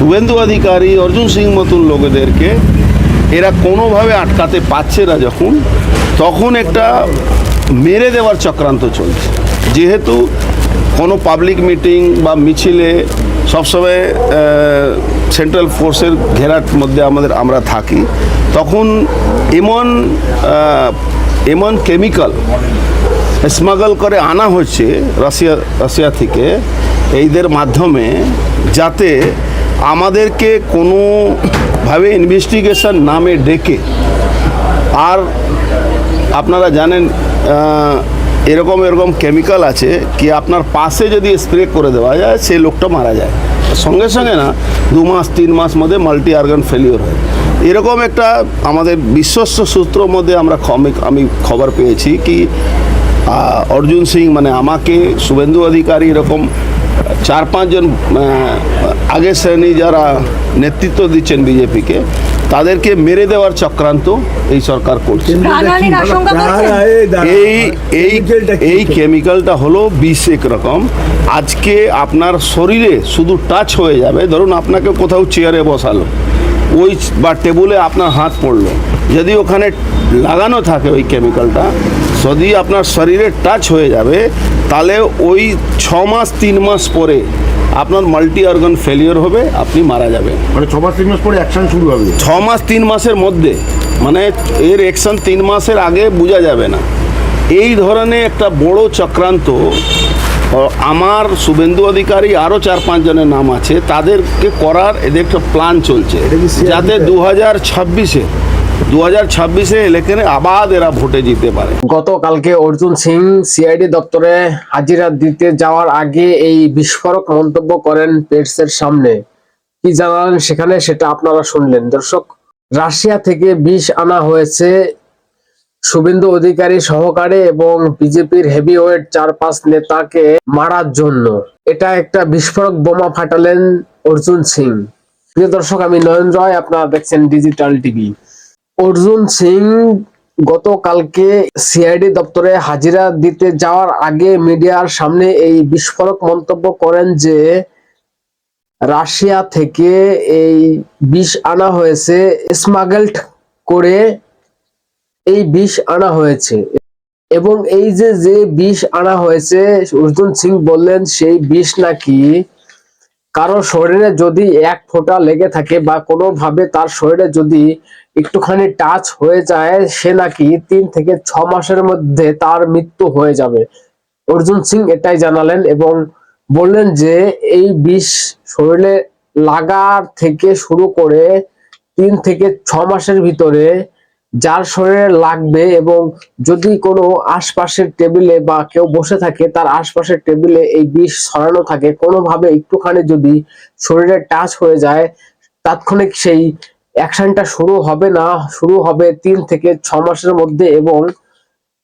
শুভেন্দু অধিকারী, অর্জুন সিং মতন লোকেদেরকে এরা কোনোভাবে আটকাতে পারছে না যখন, তখন একটা মেরে দেওয়ার চক্রান্ত চলছে। যেহেতু কোনো পাবলিক মিটিং বা মিছিলে সবসময় সেন্ট্রাল ফোর্সের ঘেরার মধ্যে আমাদের আমরা থাকি, তখন এমন এমন কেমিক্যাল স্মাগল করে আনা হচ্ছে রাশিয়া রাশিয়া থেকে, এইদের মাধ্যমে যাতে আমাদেরকে কোনোভাবে ইনভেস্টিগেশন নামে ডেকে। আর আপনারা জানেন এরকম এরকম কেমিক্যাল আছে কি আপনার পাশে যদি স্প্রে করে দেওয়া যায়, সেই লোকটা মারা যায়। সঙ্গে সঙ্গে না, দু মাস, তিন মাস মধ্যে মাল্টি অর্গান ফেলিওর হয়। এরকম একটা আমাদের বিশ্বস্ত সূত্র মধ্যে আমরা আমি খবর পেয়েছি কি অর্জুন সিং মানে আমাকে শুভেন্দু অধিকারী এরকম চার পাঁচজন আগের শ্রেণি যারা নেতৃত্ব দিচ্ছেন বিজেপিকে তাদেরকে মেরে দেওয়ার চক্রান্ত এই সরকার করছে। এই এই এই কেমিক্যালটা হলো বিষ এক রকম। আজকে আপনার শরীরে শুধু টাচ হয়ে যাবে। ধরুন আপনাকে কোথাও চেয়ারে বসালো ওই বা টেবুলে আপনার হাত পড়ল যদি ওখানে লাগানো থাকে ওই কেমিক্যালটা যদি আপনার শরীরে টাচ হয়ে যাবে তাহলে ওই ছ মাস তিন মাস পরে আপনার মাল্টি অর্গান ফেলিওর হবে আপনি মারা যাবেন। মানে ছ মাস তিন মাস পরে অ্যাকশন শুরু হবে। ছ মাস তিন মাসের মধ্যে। মানে এর অ্যাকশন তিন মাসের আগে বোঝা যাবে না। এই ধরনের একটা বড় চক্রান্ত আমার শুভেন্দু অধিকারী আরও চার পাঁচ জনের নাম আছে তাদেরকে করার এদের একটা প্ল্যান চলছে। যাতে দু হাজার ছাব্বিশে দু হাজার ছাব্বিশে ইলেকশনে আবার এরা ভোটে জিতে পারে। গতকালকে অর্জুন সিং সিআইডি দপ্তরে হাজিরা দিতে যাওয়ার আগে এই বিস্ফোরক মন্তব্য করেন পেটসের সামনে। কি জানালেন সেখানে সেটা আপনারা শুনলেন। দর্শক, রাশিয়া থেকে বিষ আনা হয়েছে শুভেন্দু অধিকারী সহকারে এবং বিজেপির হেভিওয়েট চার পাঁচ নেতাকে মারার জন্য। এটা একটা বিস্ফোরক বোমা ফাটালেন অর্জুন সিং। প্রিয় দর্শক, আমি নয়ন রয়, আপনারা দেখছেন ডিজিটাল টিভি। অর্জুন সিং গতকালকে সিআইডি দপ্তরে হাজিরা দিতে যাওয়ার আগে মিডিয়ার সামনে এই বিস্ফোরক মন্তব্য করেন যে রাশিয়া থেকে এই বিষ আনা হয়েছে, স্মাগলড করে এই বিষ আনা হয়েছে। এবং এই যে যে বিষ আনা হয়েছে, অর্জুন সিং বললেন, সেই বিষ নাকি কারও শরীরে যদি এক ফোঁটা লেগে থাকে বা কোনোভাবে তার শরীরে যদি একটুখানি টাচ হয়ে যায়, সে নাকি তিন থেকে ছ মাসের মধ্যে তার মৃত্যু হয়ে যাবে। অর্জুন সিং এটাই জানালেন এবং বললেন যে, এই বিষ শরীরে লাগার থেকে শুরু করে তিন থেকে ছ মাসের ভিতরে যার শরীরে লাগবে এবং যদি কোনো আশপাশের টেবিলে বা কেউ বসে থাকে, তার আশপাশের টেবিলে এই বিষ ছড়ানো থাকে, কোনোভাবে একটুখানি যদি শরীরে টাচ হয়ে যায়, তাৎক্ষণিক সেই অ্যাকশনটা শুরু হবে না, শুরু হবে তিন থেকে ছ মাসের মধ্যে এবং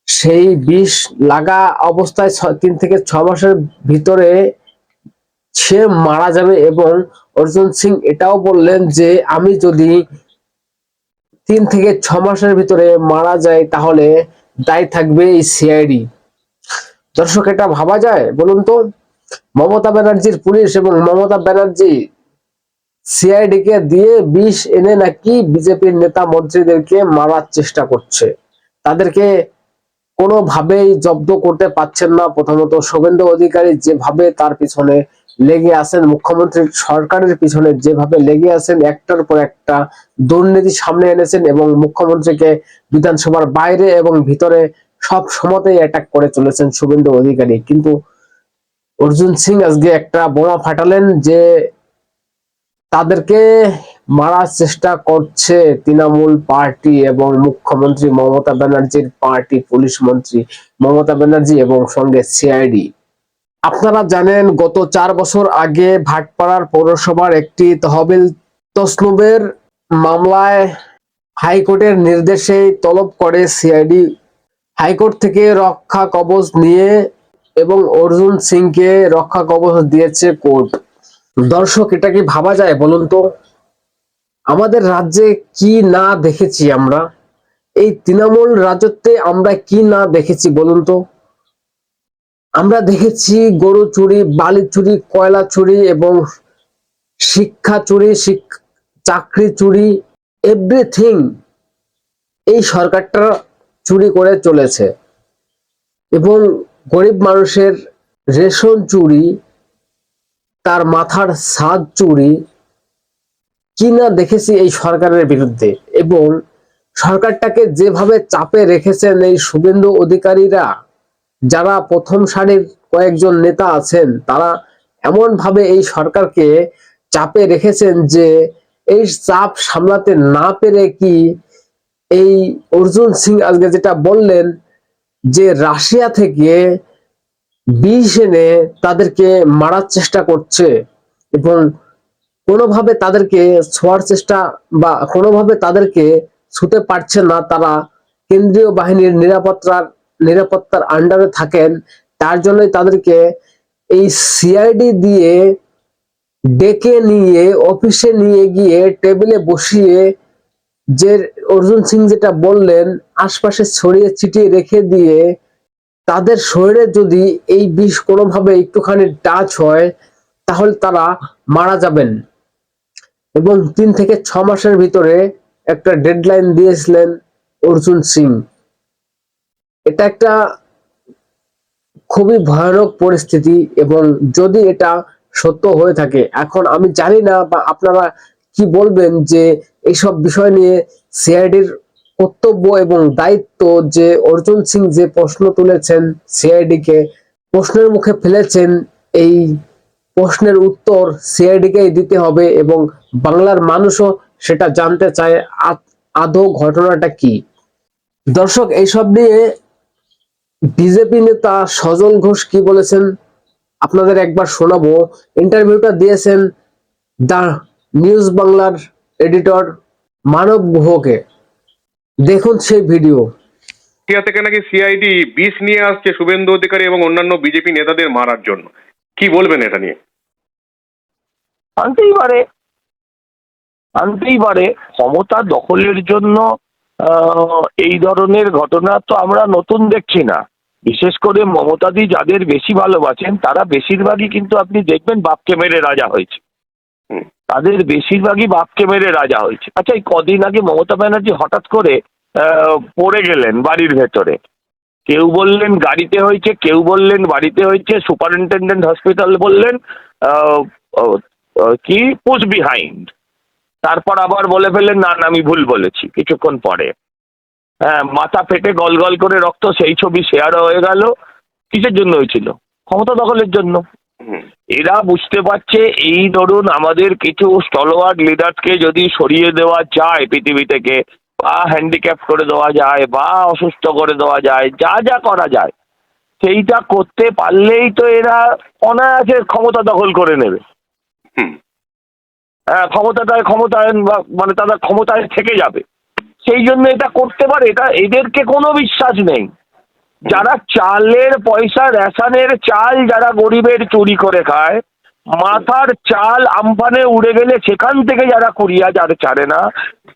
সেই বিষ লাগা অবস্থায় তিন থেকে ছ মাসের ভিতরে সে মারা যাবে এবং অর্জুন সিং এটাও বললেন যে, আমি যদি তিন থেকে ছ মাসের ভিতরে মারা যায়, তাহলে দায়ী থাকবে এই সিআইডি দর্শক, এটা ভাবা যায়? বলুন তো, মমতা ব্যানার্জির পুলিশ এবং মমতা ব্যানার্জি সিআইডি কে দিয়ে বিষ এনে নাকি বিজেপির নেতা মন্ত্রীদেরকে মারার চেষ্টা করছে? তাদেরকে কোনোভাবেই জব্দ করতে পারছেন না। প্রথমত শুভেন্দু অধিকারী যেভাবে তার পিছনে লেগে আছেন, মুখ্যমন্ত্রী সরকারের পিছনে যেভাবে লেগে আছেন, একটার পর একটা দুর্নীতি সামনে এনেছেন এবং মুখ্যমন্ত্রীকে বিধানসভার বাইরে এবং ভিতরে সব সময়তেই অ্যাটাক করে চলেছেন শুভেন্দু অধিকারী। কিন্তু অর্জুন সিং আজকে একটা বোমা ফাটালেন যে তাদেরকে মারার চেষ্টা করছে তৃণমূল পার্টি এবং মুখ্যমন্ত্রী মমতা ব্যানার্জির পার্টি পুলিশ মন্ত্রী মমতা ব্যানার্জি এবং সঙ্গে সিআইডি। আপনারা জানেন, গত চার বছর আগে ভাটপাড়ার পৌরসভার একটি তহবিল তসনুবের মামলায় হাইকোর্টের নির্দেশে তলব করে সিআইডি। হাইকোর্ট থেকে রক্ষা কবচ নিয়ে এবং অর্জুন সিংকে রক্ষা কবচ দিয়েছে কোর্ট। দর্শক, এটা কি ভাবা যায় বলুন তো? আমাদের রাজ্যে কি না দেখেছি আমরা? এই তৃণমূল রাজত্বে আমরা কি না দেখেছি বলুন তো? আমরা দেখেছি গরু চুরি, বালি চুরি, কয়লা চুরি এবং শিক্ষা চুরি চাকরি চুরি এভরিথিং এই সরকারটা চুরি করে চলেছে। এবং গরিব মানুষের রেশন চুরি, তার মাথার সাদ চুরি, কি না দেখেছি এই সরকারের বিরুদ্ধে। এবং সরকারটাকে যেভাবে চাপে রেখেছেন এই শুভেন্দু অধিকারীরা যারা প্রথম সারির কয়েকজন নেতা আছেন, তারা এমন ভাবে এই সরকারকে চাপে রেখেছেন যে এই চাপ সামলাতে না পেরে কি এই অর্জুন সিং আজকে যেটা বললেন যে রাশিয়া থেকে বিষ এনে তাদেরকে মারার চেষ্টা করছে এবং কোনোভাবে তাদেরকে ছোঁয়ার চেষ্টা বা কোনোভাবে তাদেরকে ছুতে পারছে না তারা। কেন্দ্রীয় বাহিনীর নিরাপত্তার নিরাপত্তার আন্ডারে থাকেন, তার জন্যই তাদেরকে এই সিআইডি দিয়ে ডেকে নিয়ে, অফিসে নিয়ে গিয়ে টেবিলে বসিয়ে যে অর্জুন সিং যেটা বললেন, আশপাশে ছড়িয়ে ছিটিয়ে রেখে দিয়ে তাদের শরীরে যদি এই বিষ কোনোভাবে একটুখানি টাচ হয়, তাহলে তারা মারা যাবেন। এবং তিন থেকে ছ মাসের ভিতরে একটা ডেডলাইন দিয়েছিলেন অর্জুন সিং। এটা একটা খুবই ভয়ানক পরিস্থিতি এবং যদি এটা সত্য হয়ে থাকে, এখন আমি জানি না বা আপনারা কি বলবেন যে এইসব বিষয় নিয়ে সিআইডির কর্তব্য এবং দায়িত্ব যে অর্জুন সিং যে প্রশ্ন তুলেছেন সিআইডি কে প্রশ্নের মুখে ফেলেছেন, এই প্রশ্নের উত্তর সিআইডি কেই দিতে হবে এবং বাংলার মানুষও সেটা জানতে চায় আদৌ ঘটনাটা কি? দর্শক, এইসব নিয়ে বিজেপি নেতা সজল ঘোষ কি বলেছেন? আপনাদের একবার শোনাবো। ইন্টারভিউটা দিয়েছেন দা নিউজ বাংলার এডিটর মানব গুহকে। দেখুন সেই ভিডিও। থেকে নাকি সিআইডি বিষ নিয়ে আসছে শুভেন্দু অধিকারী এবং অন্যান্য বিজেপি নেতাদের মারার জন্য। কি বলবেন এটা নিয়ে? আনতেই পারে। আনতেই পারে। ক্ষমতা দখলের জন্য এই ধরনের ঘটনা তো আমরা নতুন দেখছি না। বিশেষ করে মমতাদি যাদের বেশি ভালোবাসেন তারা বেশিরভাগই কিন্তু আপনি দেখবেন বাপকে মেরে রাজা হয়েছে। তাদের বেশিরভাগই বাপকে মেরে রাজা হয়েছে। আচ্ছা এই কদিন আগে মমতা ব্যানার্জি হঠাৎ করে পড়ে গেলেন বাড়ির ভেতরে। কেউ বললেন গাড়িতে হয়েছে কেউ বললেন বাড়িতে হয়েছে সুপারিনটেন্ডেন্ট হসপিটাল বললেন কি? পুশ বিহাইন্ড তারপর আবার বলে ফেললেন না না, আমি ভুল বলেছি। কিছুক্ষণ পরে। হ্যাঁ মাথা ফেটে গল গল করে রক্ত সেই ছবি শেয়ার হয়ে গেল। কিসের জন্য হয়েছিল? ক্ষমতা দখলের জন্য। এরা বুঝতে পারছে এই ধরুন আমাদের কিছু স্টলওয়ার্ড লিডারকে যদি সরিয়ে দেওয়া যায় পৃথিবী থেকে বা হ্যান্ডিক্যাপ করে দেওয়া যায় বা অসুস্থ করে দেওয়া যায় যা যা করা যায় সেইটা করতে পারলেই তো এরা অনায়াসে ক্ষমতা দখল করে নেবে। হুম, হ্যাঁ ক্ষমতাটায় ক্ষমতায়ন বা মানে তারা ক্ষমতায় থেকে যাবে। সেই জন্য এটা করতে পারে, এটা এদেরকে কোনো বিশ্বাস নেই। যারা চালের পয়সা, রেশনের চাল যারা গরিবের চুরি করে খায়, মাথার চাল আমফানে উড়ে গেলে সেখান থেকে যারা কুড়িয়া যার ছাড়ে না,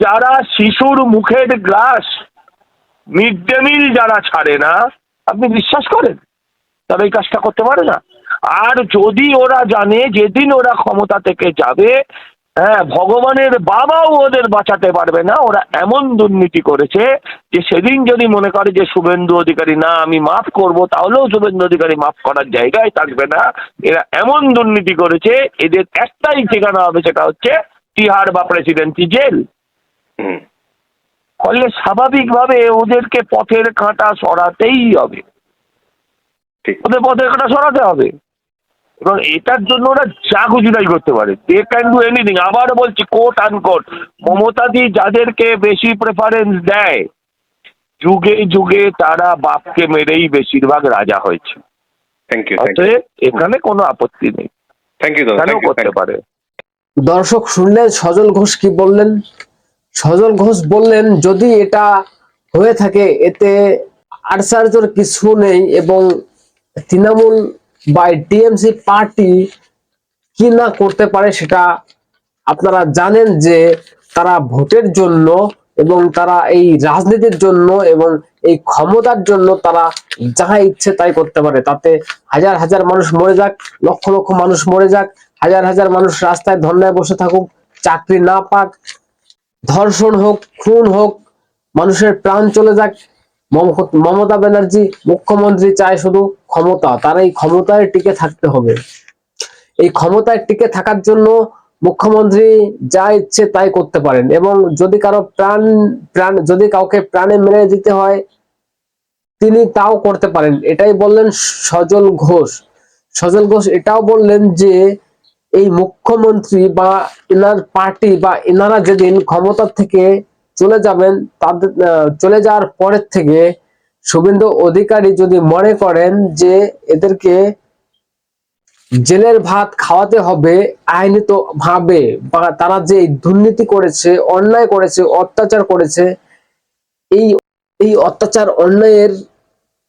যারা শিশুর মুখের গ্লাস মিড ডে মিল যারা ছাড়ে না, আপনি বিশ্বাস করেন? তারা এই কাজটা করতে পারে না। আর যদি ওরা জানে, যেদিন ওরা ক্ষমতা থেকে যাবে হ্যাঁ ভগবানের বাবাও ওদের বাঁচাতে পারবে না। ওরা এমন দুর্নীতি করেছে যে সেদিন যদি মনে করে যে শুভেন্দু অধিকারী না আমি মাফ করব তাহলেও শুভেন্দু অধিকারী মাফ করার জায়গায় থাকবে না। এরা এমন দুর্নীতি করেছে এদের একটাই ঠিকানা হবে সেটা হচ্ছে তিহার বা প্রেসিডেন্সি জেল। ফলে স্বাভাবিকভাবে ওদেরকে পথের কাঁটা সরাতেই হবে। ঠিক। ওদের পথের কাঁটা সরাতে হবে। এবং এটার জন্য ওরা যা খুশিটাই করতে পারে। দে ক্যান ডু এনিথিং আবার বলছি কোট আনকোট মমতাদি যাদেরকে বেশি প্রেফারেন্স দেয় যুগে যুগে তারা বাপকে মেরেই বেশিরভাগ রাজা হয়েছে। থ্যাংক ইউ অতএব এখানে কোনো আপত্তি নেই। থ্যাংক ইউ কেন করতে পারে। দর্শক শুনলেন সজল ঘোষ কি বললেন? সজল ঘোষ বললেন যদি এটা হয়ে থাকে এতে আশ্চর্যের কিছু নেই এবং তৃণমূল বা টিএমসি পার্টি কি না করতে পারে সেটা আপনারা জানেন যে তারা ভোটের জন্য এবং তারা এই রাজনীতির জন্য এবং এই ক্ষমতার জন্য তারা যাহা ইচ্ছে তাই করতে পারে। তাতে হাজার হাজার মানুষ মরে যাক, লক্ষ লক্ষ মানুষ মরে যাক, হাজার হাজার মানুষ রাস্তায় ধর্নায় বসে থাকুক, চাকরি না পাক, ধর্ষণ হোক, খুন হোক, মানুষের প্রাণ চলে যাক মমতা ব্যানার্জি মুখ্যমন্ত্রী চায় শুধু ক্ষমতা, তার এই ক্ষমতায় টিকে থাকতে হবে। এই ক্ষমতায় টিকে থাকার জন্য মুখ্যমন্ত্রী যা ইচ্ছে তাই করতে পারেন এবং যদি কারও প্রাণ প্রাণ, যদি কাউকে প্রাণে মেরে দিতে হয়, তিনি তাও করতে পারেন। এটাই বললেন সজল ঘোষ। সজল ঘোষ এটাও বললেন যে, এই মুখ্যমন্ত্রী বা এনার পার্টি বা এনারা যেদিন ক্ষমতা থেকে চলে যাবেন তাদের চলে যাওয়ার পরের থেকে শুভেন্দু অধিকারী যদি মনে করেন যে এদেরকে জেলের ভাত খাওয়াতে হবে আইনত ভাবে বা তারা যে দুর্নীতি করেছে, অন্যায় করেছে, অত্যাচার করেছে, এই এই অত্যাচার, অন্যায়ের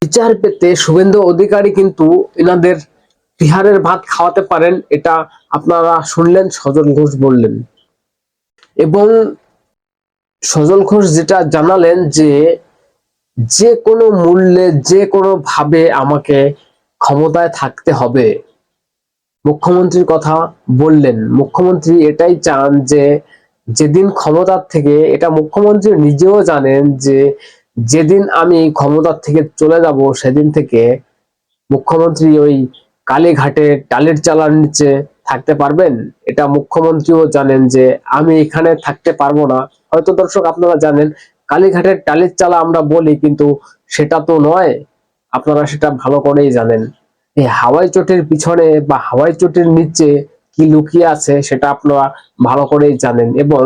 বিচার পেতে শুভেন্দু অধিকারী কিন্তু এনাদের বিহারের ভাত খাওয়াতে পারেন, এটা আপনারা শুনলেন সজল ঘোষ বললেন। এবং সজল ঘোষ যেটা জানালেন যে যে কোনো মূল্যে, যে কোনো ভাবে আমাকে ক্ষমতায় থাকতে হবে। মুখ্যমন্ত্রীর কথা বললেন। মুখ্যমন্ত্রী এটাই চান যে যেদিন ক্ষমতার থেকে, এটা মুখ্যমন্ত্রী নিজেও জানেন যে যেদিন আমি ক্ষমতার থেকে চলে যাব, সেদিন থেকে মুখ্যমন্ত্রী ওই কালীঘাটে টালির চালার নিচে থাকতে পারবেন। এটা মুখ্যমন্ত্রীও জানেন যে আমি এখানে থাকতে পারব না। হয়তো দর্শক আপনারা জানেন, কালীঘাটের টালির চালা আমরা বলি, কিন্তু সেটা তো নয়। আপনারা সেটা ভালো করেই জানেন। এই হাওয়াই চটির পিছনে বা হাওয়াই চটির নিচে কি লুকিয়ে আছে, সেটা আপনারা ভালো করেই জানেন। এবং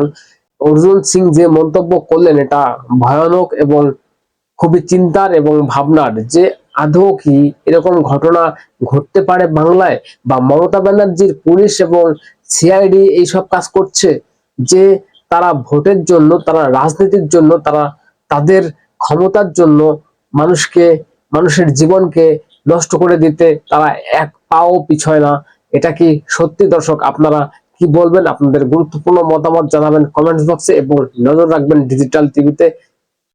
অর্জুন সিং যে মন্তব্য করলেন, এটা ভয়ানক এবং খুবই চিন্তার এবং ভাবনার যে আদৌ কি এরকম ঘটনা ঘটতে পারে বাংলায়? বা মমতা ব্যানার্জির পুলিশ এবং সিআইডি এইসব কাজ করছে যে তারা ভোটের জন্য, তারা রাজনীতির জন্য, তারা তাদের ক্ষমতার জন্য মানুষকে, মানুষের জীবনকে নষ্ট করে দিতে তারা এক পাও পিছয় না। এটা কি সত্যি দর্শক? আপনারা কি বলবেন? আপনাদের গুরুত্বপূর্ণ মতামত জানাবেন কমেন্টস বক্সে এবং নজর রাখবেন ডিজিটাল টিভিতে।